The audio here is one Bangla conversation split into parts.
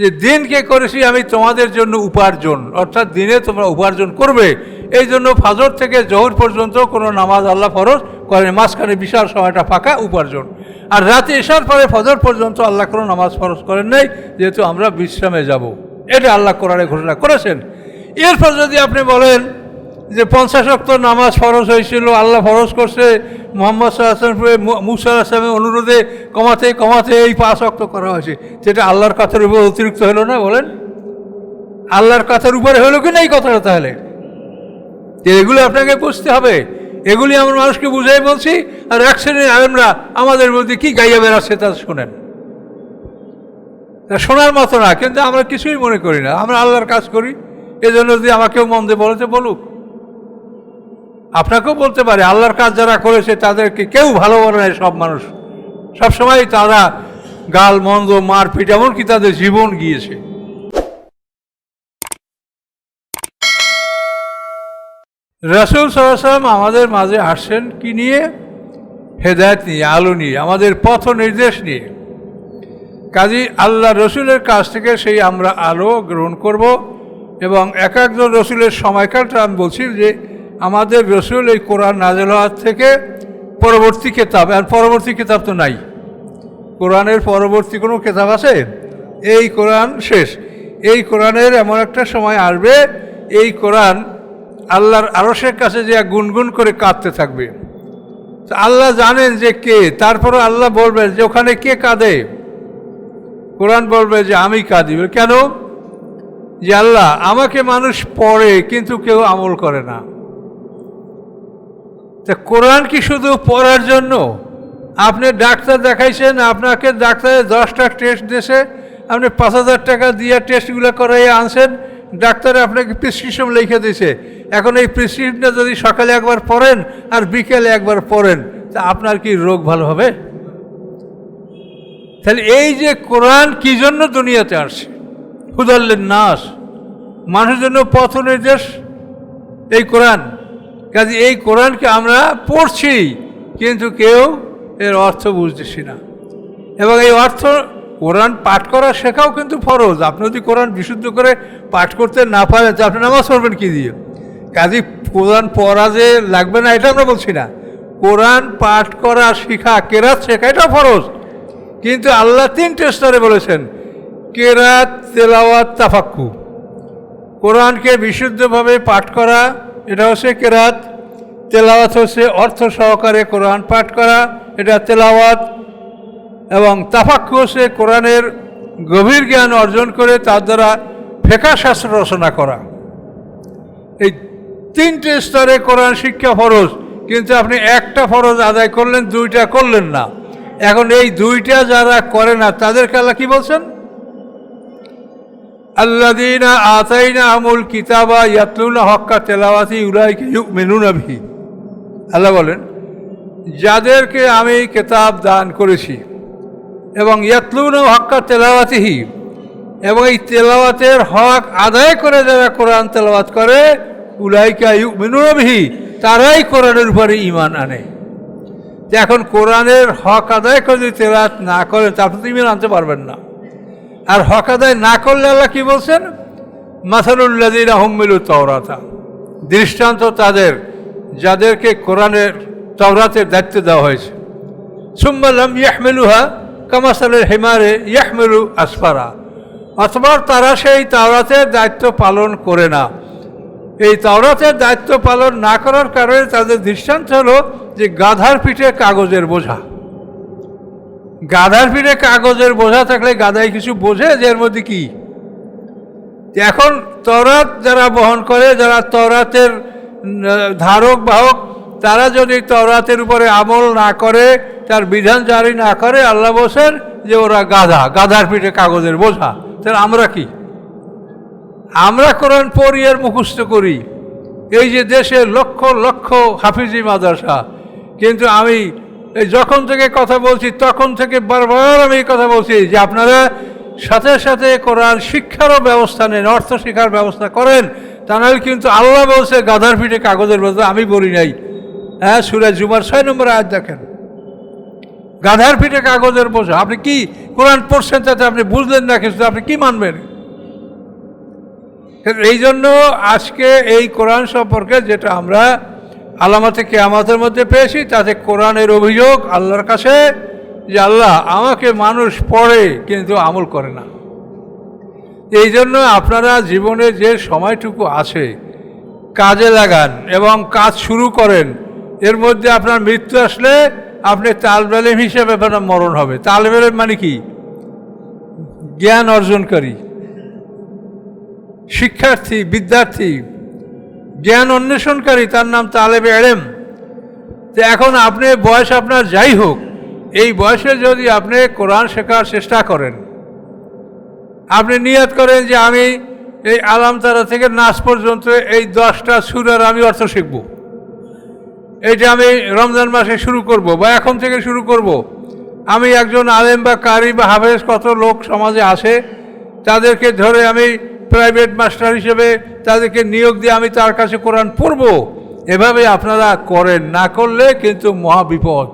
যে দিনকে করেছি আমি তোমাদের জন্য উপার্জন, অর্থাৎ দিনে তোমরা উপার্জন করবে। এই জন্য ফাজর থেকে জহর পর্যন্ত কোনো নামাজ আল্লাহ ফরজ করেন মাঝখানে বিশাল সময়টা ফাঁকা উপার্জন। আর রাতে এসার পরে ফজর পর্যন্ত আল্লাহ কোনো নামাজ ফরজ করেন নাই, যেহেতু আমরা বিশ্রামে যাব। এটা আল্লাহ কোরআনে ঘোষণা করেছেন। এরপর যদি আপনি বলেন যে পঞ্চাশ অক্ত নামাজ ফরজ হয়েছিল, আল্লাহ ফরজ করছে, মোহাম্মদ সাল্লাহামে মুসা আসলামের অনুরোধে কমাতে কমাতে এই পাঁচ অক্ত করা হয়েছে। যেটা আল্লাহর কথার উপর অতিরিক্ত হলো না, বলেন? আল্লাহর কথার উপরে হলো কি না এই কথাটা তাহলে? এগুলো আপনাকে বুঝতে হবে। এগুলি আমরা মানুষকে বুঝাই বলছি, আর এক শ্রেণির আলেমরা আমাদের মধ্যে কি গাইয়া বেড়াচ্ছে তা শোনেন। তা শোনার মতো না, কিন্তু আমরা কিছুই মনে করি না। আমরা আল্লাহর কাজ করি, এজন্য যদি আমাকেও মন দিয়ে বলতে বলুক। আপনাকেও বলতে পারে, আল্লাহর কাজ যারা করেছে তাদেরকে কেউ ভালো বলে না সব মানুষ। সবসময় তারা গাল, মন্দ, মারপিট, এমনকি তাদের জীবন গিয়েছে। রসুল সাল্লাম আমাদের মাঝে আসছেন কি নিয়ে? হেদায়ত নিয়ে, আলো নিয়ে, আমাদের পথ নির্দেশ নিয়ে। কাজী আল্লাহ রসুলের কাছ থেকে সেই আমরা আলো গ্রহণ করব এবং এক একজন রসুলের সময়কালটা আমি বলছি যে আমাদের রসুল এই কোরআন নাজেল হওয়ার থেকে পরবর্তী কেতাব, আর পরবর্তী কেতাব তো নাই। কোরআনের পরবর্তী কোনো কেতাব আছে? এই কোরআন শেষ। এই কোরআনের এমন একটা সময় আসবে, এই কোরআন আল্লাহর আরসের কাছে যে গুনগুন করে কাঁদতে থাকবে। আল্লাহ জানেন যে কে তারপরে আল্লাহ বলবেন যে ওখানে কে কাঁদে? কোরআন বলবে যে আমি কাঁদি। কেন? যে আল্লাহ, আমাকে মানুষ পড়ে কিন্তু কেউ আমল করে না। তা কোরআন কি শুধু পড়ার জন্য? আপনি ডাক্তার দেখাইছেন, আপনাকে ডাক্তারের দশটা টেস্ট দিয়েছে, আপনি পাঁচ হাজার টাকা দিয়ে টেস্টগুলো করাই আনছেন, ডাক্তার আপনাকে প্রেসক্রিপশন লিখে দিয়েছে। এখন এই প্রেসক্রিপশনটা যদি সকালে একবার পড়েন আর বিকেলে একবার পড়েন, তা আপনার কি রোগ ভালো হবে? তাহলে এই যে কোরআন কি জন্য দুনিয়াতে আসছে? হুদাল্লেন নাস। মানুষের জন্য পথ নির্দেশ এই কোরআন। কাজে এই কোরআনকে আমরা পড়ছি, কিন্তু কেউ এর অর্থ বুঝতেছি না। এবং এই অর্থ কোরআন পাঠ করা শেখাও কিন্তু ফরজ। আপনি যদি কোরআন বিশুদ্ধ করে পাঠ করতে না পারেন তো আপনি নামাজ পড়বেন কী দিয়ে? কাজে কোরআন পড়া যে লাগবে না, এটা আমরা বলছি না। কোরআন পাঠ করা শেখা, কেরাত শেখা এটা ফরজ। কিন্তু আল্লাহ তিনটে স্তরে বলেছেন, কেরাত, তেলাওয়াত তাফাক্কু কোরআনকে বিশুদ্ধভাবে পাঠ করা এটা হচ্ছে কেরাত, তেলাওয়াত হচ্ছে অর্থ সহকারে কোরআন পাঠ করা, এটা তেলাওয়াত এবং তাফাক্কু হচ্ছে কোরআনের গভীর জ্ঞান অর্জন করে তার দ্বারা ফেকা শাস্ত্র রচনা করা। এই তিনটে স্তরে কোরআন শিক্ষা ফরজ, কিন্তু আপনি একটা ফরজ আদায় করলেন, দুইটা করলেন না। এখন এই দুইটা যারা করে না, তাদেরকে আল্লাহ কি বলছেন? আল্লাদিনা আতাইনা আমুল কিতাবা ইয়াতলুনা হক্কা তেলাওয়াতি উলাইকে মেনুনা ভি আল্লাহ বলেন, যাদেরকে আমি কেতাব দান করেছি এবং ইয়াতলুনা হক্কা তেলাওয়াতিহি এবং এই তেলাওয়াতের হক আদায় করে যারা কোরআন তেলাওয়াত করে, উলাইকা ভি তারাই কোরআনের উপরে ইমান আনে। এখন কোরআনের হক আদায় করে যদি তেলাওয়াত না করেন তারপর তো ইমান আনতে পারবেন না। আর হক আদায় না করলে আল্লাহ কি বলছেন? মাসানুল্লাদিন আহমিলু তওরাতা। দৃষ্টান্ত তাদের, যাদেরকে কোরআনের, তওরাতের দায়িত্ব দেওয়া হয়েছে। সুম্মাল্লাম ইয়াহমেলুহা কামাসালের হেমারে ইয়াহমেলু আসফারা। অথবা তারা সেই তাওরাতের দায়িত্ব পালন করে না। এই তাওরাতের দায়িত্ব পালন না করার কারণে তাদের দৃষ্টান্ত হলো যে গাধার পিঠে কাগজের বোঝা। গাধার পিঠে কাগজের বোঝা থাকলে গাধায় কিছু বোঝে, যে এর মধ্যে কি? এখন তরাত যারা বহন করে, যারা তরাতের ধারক, বাহক, তারা যদি তরাতের উপরে আমল না করে, তার বিধান জারি না করে, আল্লাহ বসেন যে ওরা গাধা, গাধার পিঠে কাগজের বোঝা। তাহলে আমরা কি? আমরা কোরআন পড়ি আর মুখস্থ করি। এই যে দেশে লক্ষ লক্ষ হাফিজি মাদ্রাসা, কিন্তু আমি যখন থেকে কথা বলছি, তখন থেকে বারবার আমি এই কথা বলছি যে আপনারা সাথে সাথে কোরআন শিক্ষারও ব্যবস্থা নেন, অর্থ শিক্ষার ব্যবস্থা করেন। তা নাহলে কিন্তু আল্লাহ বলছে, গাধার পিঠে কাগজের বলতে আমি বলি নাই। হ্যাঁ সুরাজ জুমার ছয় নম্বর আয়াত দেখেন। গাধার পিঠে কাগজের বোঝা। আপনি কি কোরআন পড়ছেন তাতে আপনি বুঝলেন না কিছু? আপনি কি মানবেন? এই জন্য আজকে এই কোরআন সম্পর্কে যেটা আমরা আলামাতে কেয়ামাতের মধ্যে পেয়েছি, তাতে কোরআনের অভিযোগ আল্লাহর কাছে যে আল্লাহ আমাকে মানুষ পড়ে কিন্তু আমল করে না। এই জন্য আপনারা জীবনে যে সময়টুকু আছে, কাজে লাগান এবং কাজ শুরু করেন, এর মধ্যে আপনার মৃত্যু আসলে আপনি তালবেলেম হিসেবে আপনার মরণ হবে। তালবেলেম মানে কি? জ্ঞান অর্জনকারী, শিক্ষার্থী, বিদ্যার্থী জ্ঞান অন্বেষণকারী, তার নাম তালেবে এড়েম তো এখন আপনি, বয়স আপনার যাই হোক, এই বয়সে যদি আপনি কোরআন শেখার চেষ্টা করেন, আপনি নিয়াত করেন যে আমি এই আলামতারা থেকে নাচ পর্যন্ত এই দশটা সুরের আমি অর্থ শিখব। এইটা আমি রমজান মাসে শুরু করব বা এখন থেকে শুরু করব, আমি একজন আলেম বা কারি বা হাফেজ কত লোক সমাজে আসে, তাদেরকে ধরে আমি প্রাইভেট মাস্টার হিসেবে তাদেরকে নিয়োগ দিয়ে আমি তার কাছে কোরআন পড়ব। এভাবে আপনারা করেন, না করলে কিন্তু মহাবিপদ।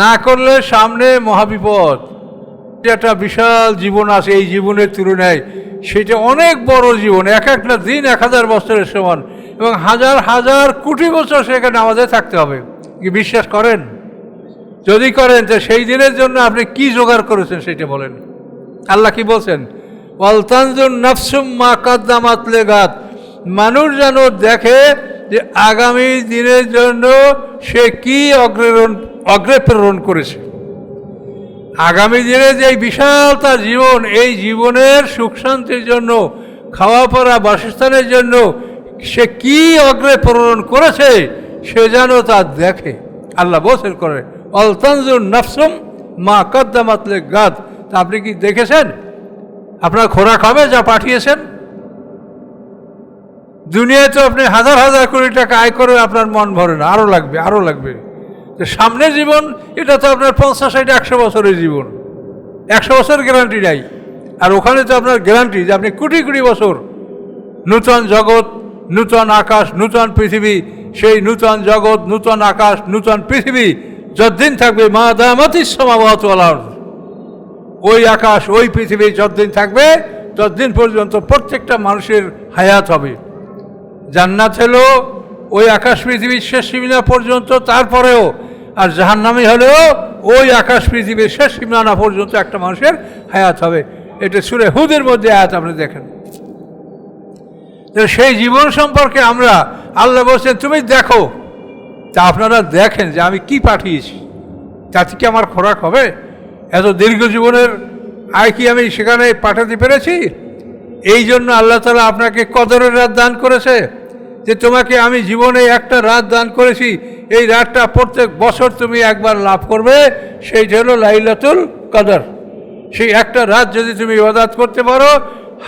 না করলে সামনে মহাবিপদ। একটা বিশাল জীবন আছে এই জীবনের তুলনায়। সেটা অনেক বড় জীবন, এক একটা দিন এক হাজার বছরের সমান এবং হাজার হাজার কোটি বছর সেখানে আমাদের থাকতে হবে। কি বিশ্বাস করেন? যদি করেন, তো সেই দিনের জন্য আপনি কি জোগাড় করেছেন সেটা বলেন। আল্লাহ কি বলছেন? অলতানজুন নফসুম মা কাদ্দামাত লেগাত। মানুষ যেন দেখে যে আগামী দিনের জন্য সে কি অগ্রেরণ অগ্রে প্রেরণ করেছে। আগামী দিনে যে বিশাল তার জীবন, এই জীবনের সুখ শান্তির জন্য, খাওয়া পড়া, বাসস্থানের জন্য সে কি অগ্রে প্রেরণ করেছে, সে যেন তা দেখে। আল্লাহ বসের করে অলতানজুর নফসুম মা কদ্দামাতলে গাদ তা আপনি কি দেখেছেন? আপনার খোরাক হবে যা পাঠিয়েছেন? দুনিয়ায় তো আপনি হাজার হাজার কোটি টাকা আয় করে আপনার মন ভরে না আরও লাগবে আরও লাগবে। তো সামনের জীবন, এটা তো আপনার পঞ্চাশ ষাট, একশো বছরের জীবন। একশো বছর গ্যারান্টি নাই। আর ওখানে তো আপনার গ্যারান্টি যে আপনি কোটি কোটি বছর নূতন জগৎ, নূতন আকাশ, নূতন পৃথিবী, সেই নূতন জগৎ, নূতন আকাশ, নূতন পৃথিবী, যতদিন থাকবে মা দামাতিস সমাবত ওই আকাশ, ওই পৃথিবী যতদিন থাকবে, ততদিন পর্যন্ত প্রত্যেকটা মানুষের হায়াত হবে। জান্নাত হলো ওই আকাশ পৃথিবীর শেষ সীমানা পর্যন্ত, তারপরেও, আর জাহান্নামি হলেও ওই আকাশ পৃথিবীর শেষ সীমানা পর্যন্ত একটা মানুষের হায়াত হবে। এটা সুরে হুদের মধ্যে আয়াত আপনি দেখেন। সেই জীবন সম্পর্কে আমরা, আল্লাহ বলছেন, তুমি দেখো। তা আপনারা দেখেন যে আমি কি পাঠিয়েছি। তাতে কি আমার খোরাক হবে? এত দীর্ঘ জীবনের আয় কি আমি সেখানে পাঠাতে পেরেছি? এই জন্য আল্লাহ তালা আপনাকে কদরের রাত দান করেছে যে তোমাকে আমি জীবনে একটা রাত দান করেছি। এই রাতটা প্রত্যেক বছর তুমি একবার লাভ করবে, সেইটা হলো লাইলাতুল কদর। সেই একটা রাত যদি তুমি ইবাদাত করতে পারো,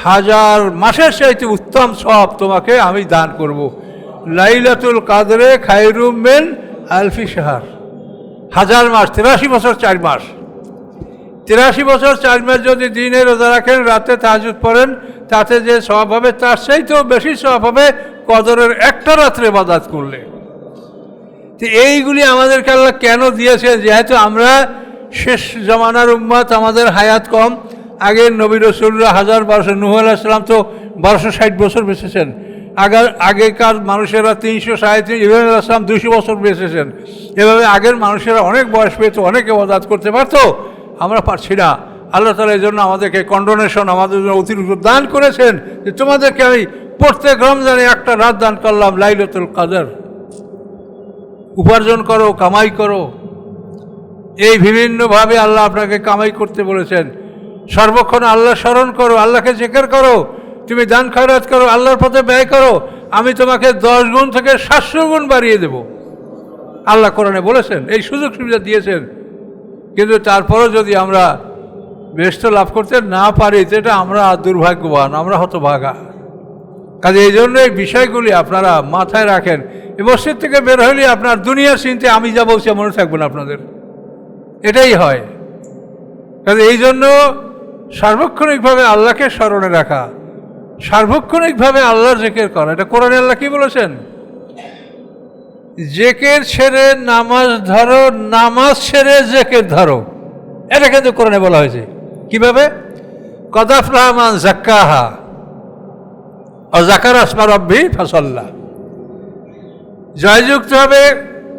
হাজার মাসের চাইতে উত্তম সব তোমাকে আমি দান করব। লাইলাতুল কাদরে খাইরুম মেন আলফি সাহার হাজার মাস, তেরাশি বছর চার মাস। তিরাশি বছর চার মাস যদি দিনে রোজা রাখেন, রাতে তাজুদ পড়েন, তাতে যে সব হবে, তার চাইতেও বেশি সব হবে কদরের একটা রাত্রে বাদাত করলে। তো এইগুলি আমাদেরকে আল্লাহ কেন দিয়েছে? যেহেতু আমরা শেষ জমানার উম্মাত, আমাদের হায়াত কম। আগের নবী রসুল্লাহ হাজার বারোশো নুহ আলাহিসাম তো বারোশো ষাট বছর বেঁচেছেন। আগের আগেকার মানুষেরা তিনশো সাড়ে তিন, ইব্রাহিম আসলাম দুশো বছর বেঁচেছেন। এভাবে আগের মানুষেরা অনেক বয়স পেত, অনেকে বদাত করতে পারতো। আমরা পারছি না। আল্লাহ তালা এই জন্য আমাদেরকে কন্ডোনেশন আমাদের জন্য অতিরিক্ত দান করেছেন যে তোমাদেরকে আমি প্রত্যেক রমজানে একটা রাত দান করলাম, লাইলতুল কাদের। উপার্জন করো, কামাই করো। এই বিভিন্নভাবে আল্লাহ আপনাকে কামাই করতে বলেছেন। সর্বক্ষণ আল্লাহ স্মরণ করো, আল্লাহকে জেকের করো। তুমি দান খয়রাত করো, আল্লাহর পথে ব্যয় করো। আমি তোমাকে দশ গুণ থেকে সাতশো গুণ বাড়িয়ে দেব। আল্লাহ কোরআনে বলেছেন, এই সুযোগ সুবিধা দিয়েছেন। কিন্তু তারপরও যদি আমরা ব্যস্ত লাভ করতে না পারি সেটা আমরা দুর্ভাগ্যবান, আমরা হতভাগা। কাজে এই জন্য এই বিষয়গুলি আপনারা মাথায় রাখেন। এ মসজিদ থেকে বের হলে আপনার দুনিয়ার চিন্তে আমি যা বলছি মনে থাকবেন আপনাদের। এটাই হয়। কাজে এই জন্য সার্বক্ষণিকভাবে আল্লাহকে স্মরণে রাখা, সার্বক্ষণিকভাবে আল্লাহর জেকের করা। এটা কোরআনে আল্লাহ কি বলেছেন? জেকের ছেড়ে নামাজ ধরো, নামাজ ছেড়ে জেকের ধরো। এটা কিন্তু কোরআনে বলা হয়েছে। কীভাবে? কদাফ রহমান জাক্কাহা। ও জাকার আসমা রব্বি ফসল্লা। জয়যুক্ত হবে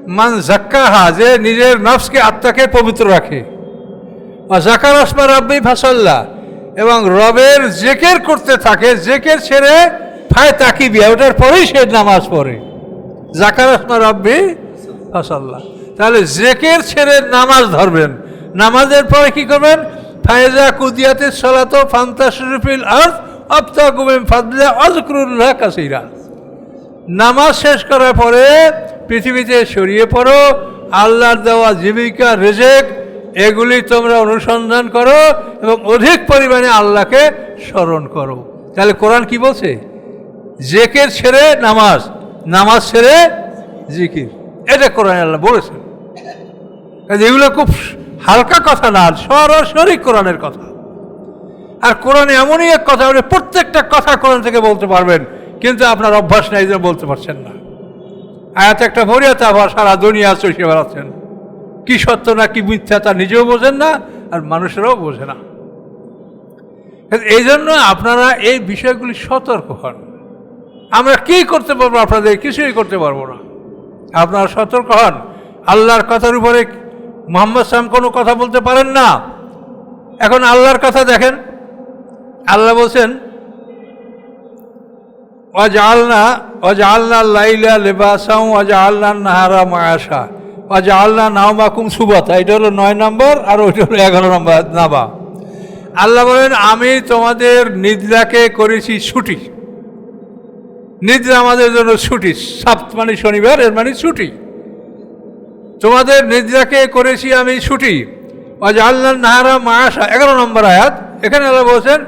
মান জাক্কাহা, যে নিজের নফসকে আত্মাকে পবিত্র রাখে। ও জাকার আসমা রব্বি ফসল্লা। এবং রবের জেকের করতে থাকে, জেকের ছেড়ে ফায় তাকিবিয়া ওটার পরেই সে নামাজ পড়ে। জাকার আসমা রব্বি। ফসল্লা তাহলে জেকের ছেড়ে নামাজ ধরবেন। নামাজের পরে কি করবেন? ফায়জা কুদিয়াতে সলাত ফান্তা শরীফিল আর্থ আপ্তা গুমেম ফাদলা অজকরুল্লাহ কাসিরা। নামাজ শেষ করার পরে পৃথিবীতে ছড়িয়ে পড়ো, আল্লাহর দেওয়া জীবিকা, রেজেক, এগুলি তোমরা অনুসন্ধান করো এবং অধিক পরিমাণে আল্লাহকে স্মরণ করো। তাহলে কোরআন কি বলছে? জেকের ছেড়ে নামাজ। নামাজ ছেড়ে জিকির। এটা কোরআন আল্লাহ বলেছেন। এগুলো খুব হালকা কথা না, সরাসরি কোরআনের কথা। আর কোরআনে এমনই এক কথা, আপনি প্রত্যেকটা কথা কোরআন থেকে বলতে পারবেন, কিন্তু আপনার অভ্যাস নেই যে বলতে পারছেন না। আয়াত একটা ভরিয়াতে আবার সারা দুনিয়া চষে বেড়াচ্ছেন কি সত্য না কি মিথ্যা তা নিজেও বোঝেন না, আর মানুষেরাও বোঝে না। এই জন্য আপনারা এই বিষয়গুলি সতর্ক হন। আমরা কি করতে পারব? আপনাদের কিছুই করতে পারব না। আপনারা সতর্ক হন। আল্লাহর কথার উপরে মোহাম্মদ সালাম কোনো কথা বলতে পারেন না। এখন আল্লাহর কথা দেখেন। আল্লাহ বলছেন অজালনা অজালনা লাইলা লেবাসাউ অজালনা নাহারা মায়াসা অজালনা নাওমাকুম সুবাতা। এটা হলো নয় নম্বর আর ওইটা হলো এগারো নম্বর নাবা আল্লাহ বলেন, আমি তোমাদের নিদ্রাকে করেছি ছুটি। নিদ্রা আমাদের জন্য ছুটি। সাত মানে শনিবার, এর মানে ছুটি। তোমাদের নিদ্রাকে করেছি আমি ছুটি। আজ আল্লাহ নাহারা মায়াসা এগারো নম্বর আয়াত। এখানে আল্লাহ বলছেন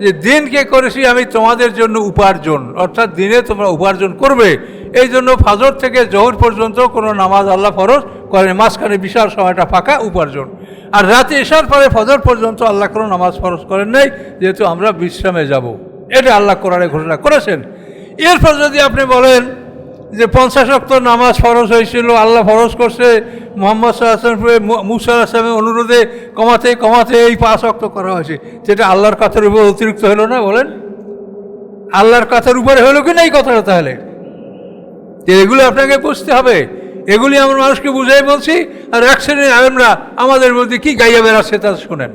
যে, দিনকে করেছি আমি তোমাদের জন্য উপার্জন। অর্থাৎ দিনে তোমরা উপার্জন করবে। এই জন্য ফাজর থেকে জহর পর্যন্ত কোনো নামাজ আল্লাহ ফরজ করেন মাঝখানে বিশাল সময়টা ফাঁকা উপার্জন। আর রাতে এসার পরে ফজর পর্যন্ত আল্লাহ কোনো নামাজ ফরজ করেন নাই, যেহেতু আমরা বিশ্রামে যাব। এটা আল্লাহ কোরআনে ঘোষণা করেছেন। এরপর যদি আপনি বলেন যে পঞ্চাশ অক্ত নামাজ ফরজ হয়েছিল, আল্লাহ ফরজ করছে, মোহাম্মদ সাল্লাহামে মুসা আসলামের অনুরোধে কমাতে কমাতে এই পাঁচ অক্ত করা হয়েছে। যেটা আল্লাহর কথার উপর অতিরিক্ত হলো না, বলেন? আল্লাহর কথার উপরে হলো কি না এই কথাটা তাহলে? এগুলো আপনাকে বুঝতে হবে। এগুলি আমরা মানুষকে বুঝাই বলছি, আর এক শ্রেণির আলেমরা আমাদের মধ্যে কি গাইয়া বেড়াচ্ছে তা শোনেন।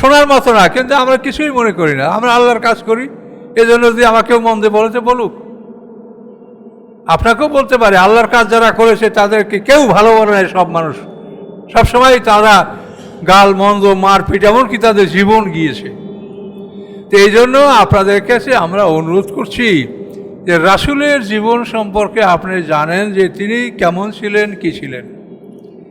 শোনার মতো না, কিন্তু আমরা কিছুই মনে করি না। আমরা আল্লাহর কাজ করি। এজন্য যদি আমাকেও মন্দে বলেছে বলুক। আপনাকেও বলতে পারে, আল্লাহর কাজ যারা করেছে, তাদেরকে কেউ ভালো বলে না সব মানুষ। সবসময় তারা গাল, মন্দ, মারপিট, এমনকি তাদের জীবন গিয়েছে। তো এই জন্য আপনাদের কাছে আমরা অনুরোধ করছি যে, রাসুলের জীবন সম্পর্কে আপনি জানেন যে, তিনি কেমন ছিলেন, কি ছিলেন।